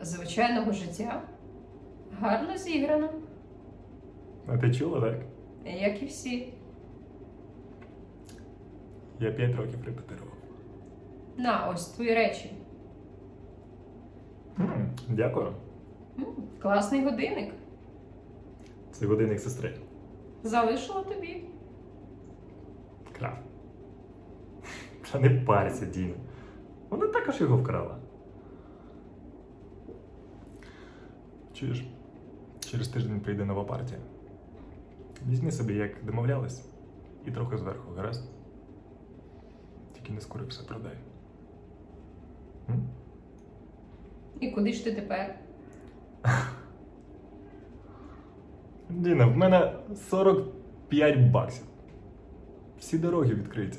звичайного життя. Гарно зіграно, А ти чула, так? як і всі. Я 5 років репетирував. На, ось твої речі. М, Дякую. М, класний годинник. Це годинник сестри. Залишила тобі. Крав. Та не парься, Діна. Вона також його вкрала. Чуєш, через тиждень прийде нова партія. Візьми собі, як домовлялись, і трохи зверху, гаразд? Тільки не скоро все продай. М? І куди ж ти тепер? Діна, в мене 45 баксів. Всі дороги відкриті.